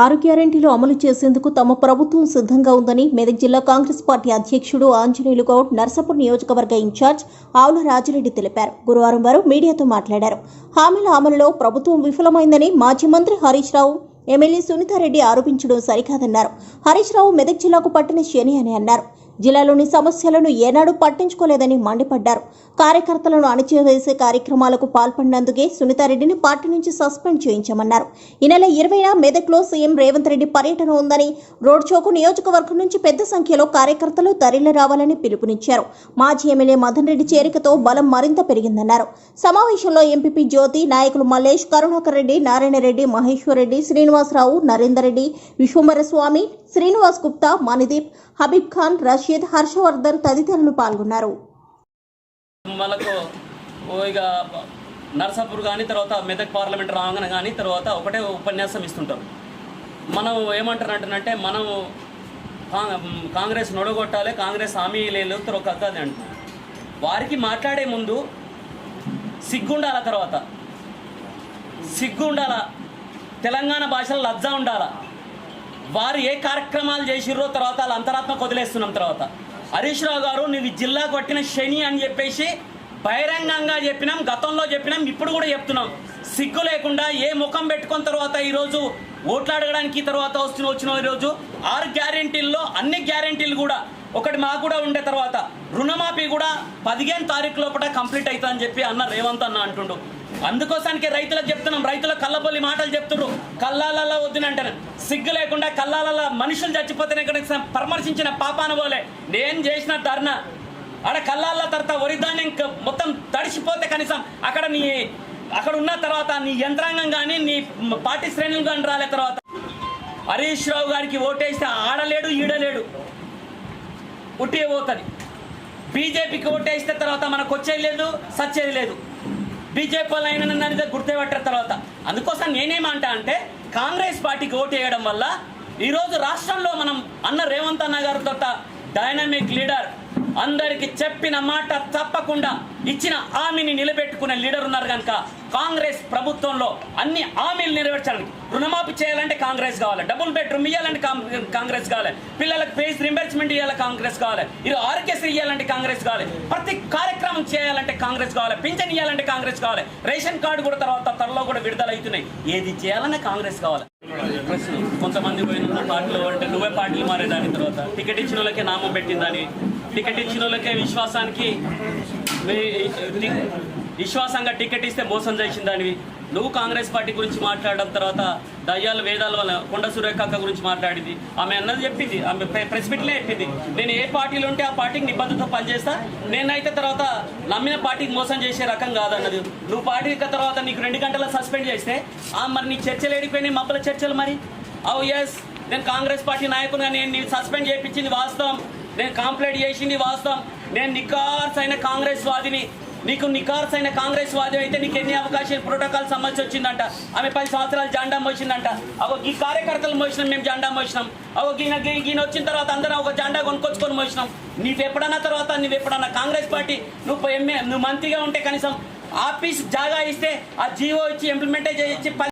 ఆరు గ్యారెంటీలు అమలు చేసేందుకు తమ ప్రభుత్వం సిద్ధంగా ఉందని మెదక్ జిల్లా కాంగ్రెస్ పార్టీ అధ్యక్షుడు ఆంజనేయులు గౌడ్ నర్సాపూర్ నియోజకవర్గ ఇన్ఛార్జ్ ఆవుల రాజిరెడ్డి తెలిపారు. గురువారం వారు మీడియాతో మాట్లాడారు. హామీల అమలులో ప్రభుత్వం విఫలమైందని మాజీ మంత్రి హరీష్ రావు ఎమ్మెల్యే సునీతారెడ్డి ఆరోపించడం సరికాదన్నారు. హరీష్ రావు మెదక్ జిల్లాకు పట్టిన శని అని అన్నారు. జిల్లాలోని సమస్యలను ఏనాడు పట్టించుకోలేదని మండిపడ్డారు. కార్యకర్తలను అణచివేసే కార్యక్రమాలకు పాల్పడినందుకే సునీతారెడ్డిని పార్టీ నుంచి సస్పెండ్ చేయించామన్నారు. ఈ నెల ఇరవైన మెదక్లో సీఎం రేవంత్ రెడ్డి పర్యటన ఉందని రోడ్ షోకు నియోజకవర్గం నుంచి పెద్ద సంఖ్యలో కార్యకర్తలు తరలి రావాలని పిలుపునిచ్చారు. మాజీ ఎమ్మెల్యే మదన్ రెడ్డి చేరికతో బలం మరింత పెరిగిందన్నారు. సమావేశంలో ఎంపీపీ జ్యోతి నాయకులు మల్లేష్ కరుణాకర్ రెడ్డి నారాయణ రెడ్డి మహేశ్వర్ రెడ్డి శ్రీనివాసరావు నరేందర్ రెడ్డి విశ్వంబర స్వామి శ్రీనివాస్ గుప్తా మణిదీప్ హబీబ్ ఖాన్ రషీద్ హర్షవర్ధన్ తదితరులు పాల్గొన్నారు. వాళ్ళకు ఓ ఇక నర్సాపూర్ కానీ తర్వాత మెదక్ పార్లమెంట్ రాగానే కానీ తర్వాత ఒకటే ఉపన్యాసం ఇస్తుంటారు. మనం ఏమంటారు అంటారంటే మనం కాంగ్రెస్ నొడగొట్టాలి కాంగ్రెస్ హామీ లేదు తర్వాత అది అంటున్నారు. వారికి మాట్లాడే ముందు సిగ్గుండాల తర్వాత? సిగ్గుండాల? తెలంగాణ భాషలో లజ్జ ఉండాల? వారు ఏ కార్యక్రమాలు చేసిర్రో తర్వాత వాళ్ళ అంతరాత్మ వదిలేస్తున్నాం తర్వాత. హరీష్ రావు గారు నువ్వు జిల్లా కొట్టిన శని అని చెప్పేసి బహిరంగంగా చెప్పినాం గతంలో చెప్పినాం ఇప్పుడు కూడా చెప్తున్నాం. సిగ్గు లేకుండా ఏ ముఖం పెట్టుకున్న తర్వాత ఈరోజు ఓట్లు అడగడానికి తర్వాత వస్తున్న వచ్చిన ఈరోజు ఆరు గ్యారెంటీల్లో అన్ని గ్యారెంటీలు కూడా ఒకటి మాకు కూడా ఉండే తర్వాత రుణమాఫీ కూడా పదిహేను తారీఖు లోపల కంప్లీట్ అవుతుందని చెప్పి అన్న రేవంత్ అన్న అంటుండు. అందుకోసానికి రైతులకు చెప్తున్నాం రైతుల కళ్ళబొల్లి మాటలు చెప్తున్నారు కల్లాలలో వద్దునంటారు. సిగ్గు లేకుండా కల్లాలలో మనుషులు చచ్చిపోతేనే ఇక్కడ పరామర్శించిన పాపాన పోలే. నేను చేసిన ధర్నా. ఆడ కల్లాల తర్వాత వరిధాన్యం మొత్తం తడిసిపోతే కనీసం అక్కడ నీ అక్కడ ఉన్న తర్వాత నీ యంత్రాంగం కానీ నీ పార్టీ శ్రేణులు కానీ రాలే తర్వాత. హరీష్ రావు గారికి ఓటేస్తే ఆడలేడు ఈడలేడు. ఉట్టే పోతుంది. బీజేపీకి ఓటేస్తే తర్వాత మనకు వచ్చేది లేదు సచ్చేది లేదు. బీజేపీ వాళ్ళు అయినా నన్ను గుర్తుపెట్టారు తర్వాత. అందుకోసం నేనేమంటా అంటే కాంగ్రెస్ పార్టీకి ఓటు వేయడం వల్ల ఈరోజు రాష్ట్రంలో మనం అన్న రేవంత్ అన్న గారి డైనమిక్ లీడర్ అందరికి చెప్పిన మాట తప్పకుండా ఇచ్చిన హామీని నిలబెట్టుకునే లీడర్ ఉన్నారు కనుక కాంగ్రెస్ ప్రభుత్వంలో అన్ని హామీలు నెరవేర్చాలని రుణమాఫీ చేయాలంటే కాంగ్రెస్ కావాలి. డబుల్ బెడ్రూమ్ ఇవ్వాలంటే కాంగ్రెస్ కావాలి. పిల్లలకు ఫేస్ రింబర్స్మెంట్ ఇవ్వాలి కాంగ్రెస్ కావాలి. ఇది ఆరోగ్యశ్రీ ఇవ్వాలంటే కాంగ్రెస్ కావాలి. ప్రతి కార్యక్రమం చేయాలంటే కాంగ్రెస్ కావాలి. పింఛన్ ఇవ్వాలంటే కాంగ్రెస్ కావాలి. రేషన్ కార్డు కూడా తర్వాత త్వరలో కూడా విడుదల అవుతున్నాయి ఏది చేయాలన్నా కాంగ్రెస్ కావాలి. కొంతమంది పోయిన పార్టీలు అంటే నువ్వే పార్టీలు మారేదాని తర్వాత. టికెట్ ఇచ్చిన వాళ్ళకే నామం పెట్టిందని. టికెట్ ఇచ్చిన వాళ్ళకే విశ్వాసానికి విశ్వాసంగా టికెట్ ఇస్తే మోసం చేసిందానివి నువ్వు కాంగ్రెస్ పార్టీ గురించి మాట్లాడడం తర్వాత దయ్యాలు వేదాల వల్ల కొండ సురేఖక్క గురించి మాట్లాడింది. ఆమె అన్నది చెప్పింది ఆమె ప్రెస్ మీట్లే చెప్పింది. నేను ఏ పార్టీలో ఉంటే ఆ పార్టీకి నిబద్ధతతో పనిచేస్తా. నేనైతే తర్వాత నమ్మిన పార్టీకి మోసం చేసే రకం కాదన్నది. నువ్వు పార్టీ తర్వాత నీకు రెండు గంటల సస్పెండ్ చేస్తే ఆ మరి నీ చర్చలు ఏడిపోయినాయి మబ్బల చర్చలు మరి. అవు ఎస్ నేను కాంగ్రెస్ పార్టీ నాయకునిగా నేను నీ సస్పెండ్ చేయించింది వాస్తవం. నేను కంప్లైంట్ చేసింది వాస్తవం. నేను నికార్స్ అయిన కాంగ్రెస్ వాదిని నీకు నికార్స్ అయిన కాంగ్రెస్ వాదం అయితే నీకు ఎన్ని అవకాశాలు ప్రోటోకాల్ సమస్య వచ్చిందంట? ఆమె పది సంవత్సరాలు జెండా మోసిందంట అవ ఈ కార్యకర్తలు మోసినాం మేము జెండా మోసినాం. అవ ఈయన ఈయన వచ్చిన తర్వాత అందరం ఒక జెండా కొనుక్కొచ్చుకొని మోసినాం. నీవు ఎప్పుడన్నా తర్వాత నువ్వు ఎప్పుడన్నా కాంగ్రెస్ పార్టీ నువ్వు ఎంఏ నువ్వు మంత్రిగా ఉంటే కనీసం ఆఫీస్ జాగా ఇస్తే ఆ జీవో ఇచ్చి ఇంప్లిమెంటే చేయించి